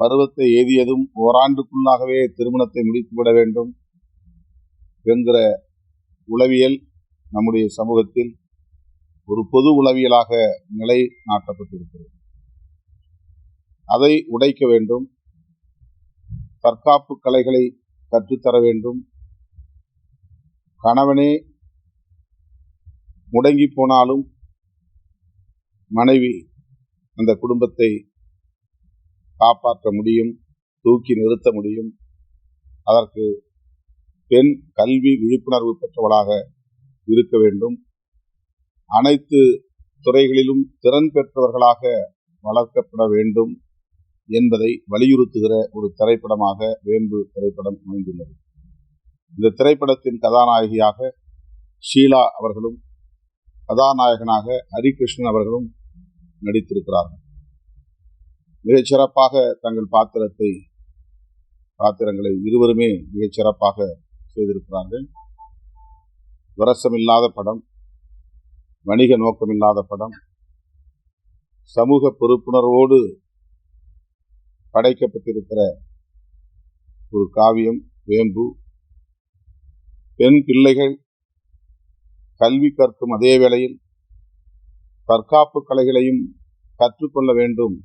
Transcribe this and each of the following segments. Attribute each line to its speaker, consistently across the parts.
Speaker 1: பருவத்தை எய்தியதும் ஓராண்டுக்குள்ளாகவே திருமணத்தை முடித்துவிட வேண்டும் என்கிற உளவியல் நம்முடைய சமூகத்தில் ஒரு பொது உளவியலாக நிலை நாட்டப்பட்டிருக்கிறது அதை உடைக்க வேண்டும். தற்காப்பு கலைகளை கற்றுத்தர வேண்டும். கணவனே முடங்கி போனாலும் மனைவி அந்த குடும்பத்தை காப்பாற்ற முடியும் தூக்கி நிறுத்த முடியும். அதற்கு பெண் கல்வி விழிப்புணர்வு பெற்றவளாக இருக்க வேண்டும். அனைத்து துறைகளிலும் திறன் பெற்றவர்களாக வளர்க்கப்பட வேண்டும் என்பதை வலியுறுத்துகிற ஒரு திரைப்படமாக வேம்பு திரைப்படம் அமைந்துள்ளது. இந்த திரைப்படத்தின் கதாநாயகியாக ஷீலா அவர்களும் கதாநாயகனாக ஹரிகிருஷ்ணன் அவர்களும் நடித்திருக்கிறார்கள். மிகச் சிறப்பாக தங்கள் பாத்திரத்தை பாத்திரங்களை இருவருமே மிகச் சிறப்பாக செய்திருக்கிறார்கள். விரசமில்லாத படம் வணிக நோக்கமில்லாத படம் சமூக பொறுப்புணர்வோடு படைக்கப்பட்டிருக்கிற ஒரு காவியம் வேம்பு. பெண் பிள்ளைகள் கல்வி கற்கும் அதே வேளையில் தற்காப்பு கலைகளையும் கற்றுக்கொள்ள வேண்டும்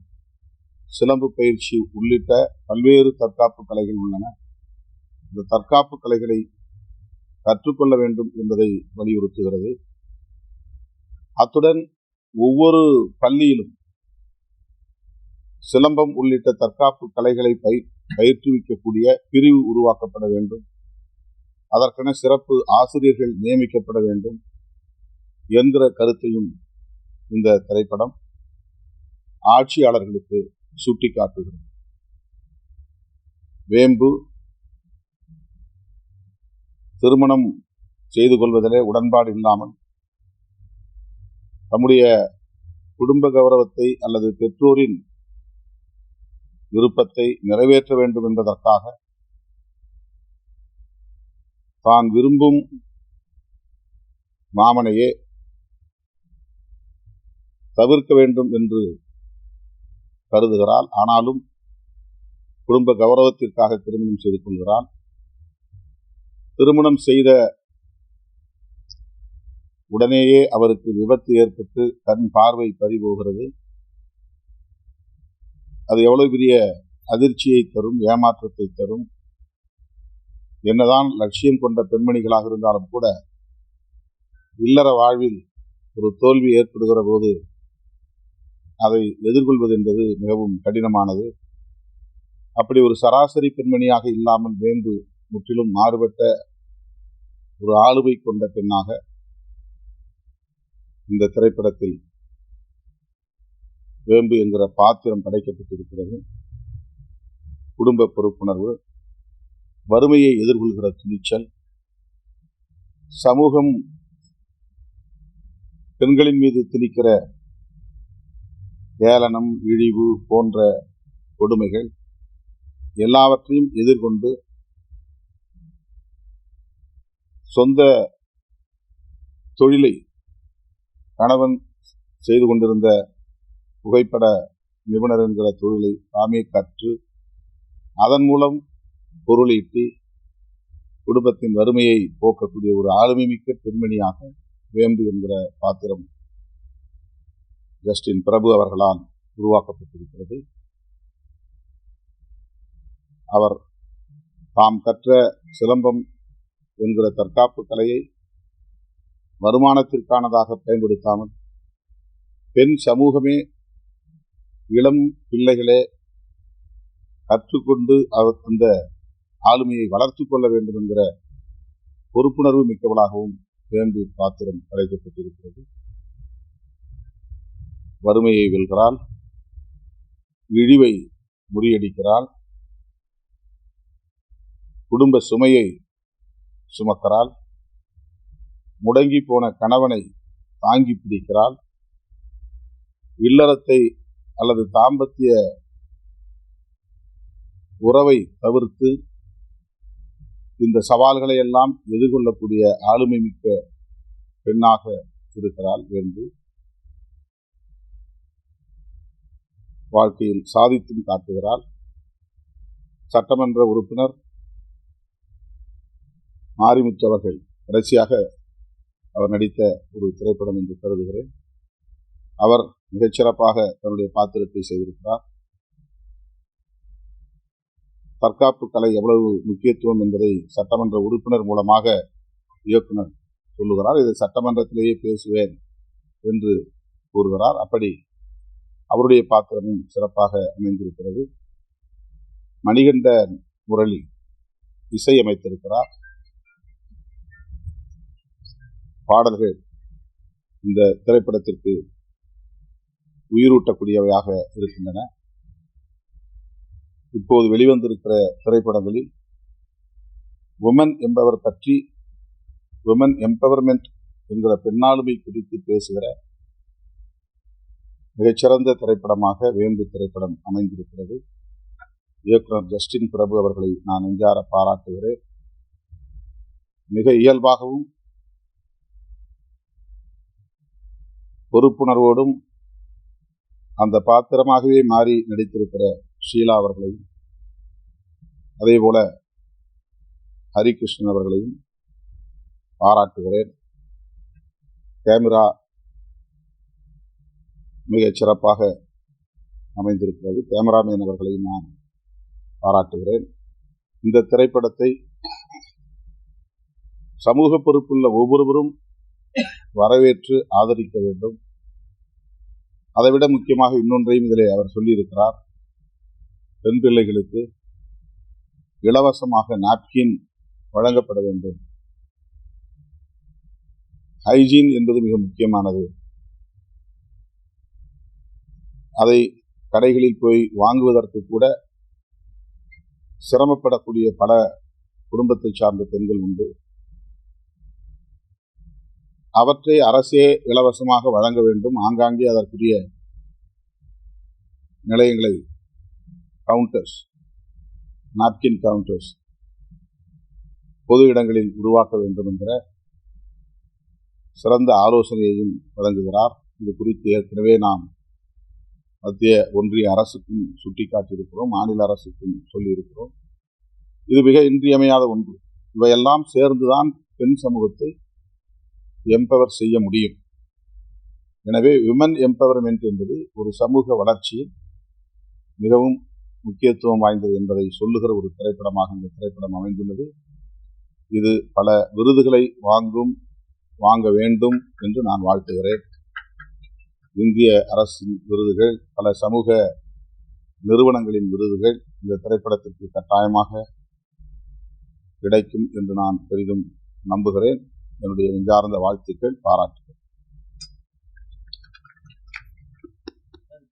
Speaker 1: சிலம்பு பயிற்சி உள்ளிட்ட பல்வேறு தற்காப்பு கலைகள் உள்ளன. இந்த தற்காப்பு கலைகளை கற்றுக்கொள்ள வேண்டும் என்பதை வலியுறுத்துகிறது. அத்துடன் ஒவ்வொரு பள்ளியிலும் சிலம்பம் உள்ளிட்ட தற்காப்பு கலைகளை பயிர் பயிற்றுவிக்கக்கூடிய பிரிவு உருவாக்கப்பட வேண்டும். அதற்கென சிறப்பு ஆசிரியர்கள் நியமிக்கப்பட வேண்டும். என்கிற கருத்தையும் இந்த திரைப்படம் ஆட்சியாளர்களுக்கு சுட்டிக்காட்டுகிறது. வேம்பு திருமணம் செய்து கொள்வதிலே உடன்பாடு இல்லாமல் தம்முடைய குடும்ப கௌரவத்தை அல்லது பெற்றோரின் விருப்பத்தை நிறைவேற்ற வேண்டும் என்பதற்காக தான் விரும்பும் மாமனையே தவிர்க்க வேண்டும் என்று கருதுகிறாள். ஆனாலும் குடும்ப கௌரவத்திற்காக திருமணம் செய்து கொள்கிறாள். திருமணம் செய்த உடனேயே அவருக்கு விபத்து ஏற்பட்டு கண் பார்வை பறிபோகிறது. அது எவ்வளவு பெரிய அதிர்ச்சியை தரும் ஏமாற்றத்தை தரும். என்னதான் லட்சியம் கொண்ட பெண்மணிகளாக இருந்தாலும் கூட இல்லற வாழ்வில் ஒரு தோல்வி ஏற்படுகிற போது அதை எதிர்கொள்வது என்பது மிகவும் கடினமானது. அப்படி ஒரு சராசரி பெண்மணியாக இல்லாமல் வேந்து முற்றிலும் மாறுபட்ட ஒரு ஆளுமை கொண்ட பெண்ணாக இந்த திரைப்படத்தில் வேம்பு என்கிற பாத்திரம் படைக்கப்பட்டிருக்கிறது. குடும்ப பொறுப்புணர்வு வறுமையை எதிர்கொள்கிற துணிச்சல் சமூகம் பெண்களின் மீது திணிக்கிற ஏளனம் இழிவு போன்ற கொடுமைகள் எல்லாவற்றையும் எதிர்கொண்டு சொந்த தொழிலை கணவன் செய்து கொண்டிருந்த புகைப்பட நிபுணர் என்கிற தொழிலை தாமே கற்று அதன் மூலம் பொருளீட்டி குடும்பத்தின் வறுமையை போக்கக்கூடிய ஒரு ஆளுமை மிக்க பெண்மணியாக வேம்பு என்கிற பாத்திரம் ஜஸ்டின் பிரபு அவர்களால் உருவாக்கப்பட்டிருக்கிறது. அவர் தாம் கற்ற சிலம்பம் என்கிற தற்காப்பு கலையை வருமானத்திற்கானதாக பயன்படுத்தாமல் பெண் சமூகமே இளம் பிள்ளைகளே கற்றுக்கொண்டு அவர் அந்த ஆளுமையை வளர்த்து கொள்ள வேண்டும் என்கிற பொறுப்புணர்வு மிக்கவளாகவும் வேம்பு பாத்திரம் அழைக்கப்பட்டிருக்கிறது வறுமையை வெல்கிறான் இழிவை முறியடிக்கிறாள் குடும்ப சுமையை சுமக்கிறாள் முடங்கி போன கணவனை தாங்கி பிடிக்கிறாள் இல்லறத்தை அல்லது தாம்பத்திய உறவை தவிர்த்து இந்த சவால்களை எல்லாம் எதிர்கொள்ளக்கூடிய ஆளுமை மிக்க பெண்ணாக இருக்கிறாள் வேண்டு வாழ்க்கையில் சாதித்தும் காட்டுகிறார். சட்டமன்ற உறுப்பினர் மாரிமுத்து அவர்கள் கடைசியாக அவர் நடித்த ஒரு திரைப்படம் என்று கருதுகிறேன். அவர் மிகச்சிறப்பாக தன்னுடைய பாத்திரத்தை செய்திருக்கிறார். தற்காப்பு கலை எவ்வளவு முக்கியத்துவம் என்பதை சட்டமன்ற உறுப்பினர் மூலமாக இயக்குனர் சொல்லுகிறார். இதை சட்டமன்றத்திலேயே பேசுவேன் என்று கூறுகிறார். அப்படி அவருடைய பாத்திரமும் சிறப்பாக அமைந்திருக்கிறது. மணிகண்ட முரளி இசையமைத்திருக்கிறார் பாடல்கள் இந்த திரைப்படத்திற்கு உயிரூட்டக்கூடியவையாக இருக்கின்றன. இப்போது வெளிவந்திருக்கிற திரைப்படங்களில் உமன் என்பவர் பற்றி உமன் எம்பவர்மெண்ட் என்கிற பெண்ணாளுமை குறித்து பேசுகிற மிகச்சிறந்த திரைப்படமாக வேம்பு திரைப்படம் அமைந்திருக்கிறது. இயக்குனர் ஜஸ்டின் பிரபு அவர்களை நான் நெஞ்சார பாராட்டுகிறேன். மிக இயல்பாகவும் பொறுப்புணர்வோடும் அந்த பாத்திரமாகவே மாறி நடித்திருக்கிற ஷீலா அவர்களையும் அதே போல ஹரிகிருஷ்ணன் அவர்களையும் பாராட்டுகிறேன். கேமரா மிகச் சிறப்பாக அமைந்திருக்கிறது. கேமராமேன் அவர்களையும் நான் பாராட்டுகிறேன். இந்த திரைப்படத்தை சமூக பொறுப்புள்ள ஒவ்வொருவரும் வரவேற்று ஆதரிக்க வேண்டும். அதைவிட முக்கியமாக இன்னொன்றையும் இதிலே அவர் சொல்லியிருக்கிறார். பெண் பிள்ளைகளுக்கு இலவசமாக நாப்கின் வழங்கப்பட வேண்டும். ஹைஜீன் என்பது மிக முக்கியமானது. அதை கடைகளில் போய் வாங்குவதற்கு கூட சிரமப்படக்கூடிய பல குடும்பத்தை சார்ந்த பெண்கள் உண்டு. அவற்றை அரசே இலவசமாக வழங்க வேண்டும். ஆங்காங்கே அதற்குரிய நிலையங்களை கவுண்டர்ஸ் நாப்கின் கவுண்டர்ஸ் பொது இடங்களில் உருவாக்க வேண்டும் என்கிற சிறந்த ஆலோசனையையும் வழங்குகிறார். இது குறித்து ஏற்கனவே நாம் மத்திய ஒன்றிய அரசுக்கும் சுட்டிக்காட்டியிருக்கிறோம் மாநில அரசுக்கும் சொல்லியிருக்கிறோம். இது மிக இன்றியமையாத ஒன்று. இவையெல்லாம் சேர்ந்துதான் பெண் சமூகத்தை எம்பவர் செய்ய முடியும். எனவே விமன் எம்பவர்மெண்ட் என்பது ஒரு சமூக வளர்ச்சியில் மிகவும் முக்கியத்துவம் வாய்ந்தது என்பதை சொல்லுகிற ஒரு திரைப்படமாக இந்த திரைப்படம் அமைந்துள்ளது. இது பல விருதுகளை வாங்கும் வாங்க வேண்டும் என்று நான் வாழ்த்துகிறேன். இந்திய அரசின் விருதுகள் பல சமூக நிறுவனங்களின் விருதுகள் இந்த திரைப்படத்திற்கு கட்டாயமாக கிடைக்கும் என்று நான் பெரிதும் நம்புகிறேன். என்னுடைய நெஞ்சார்ந்த வாழ்த்துக்கள் பாராட்டு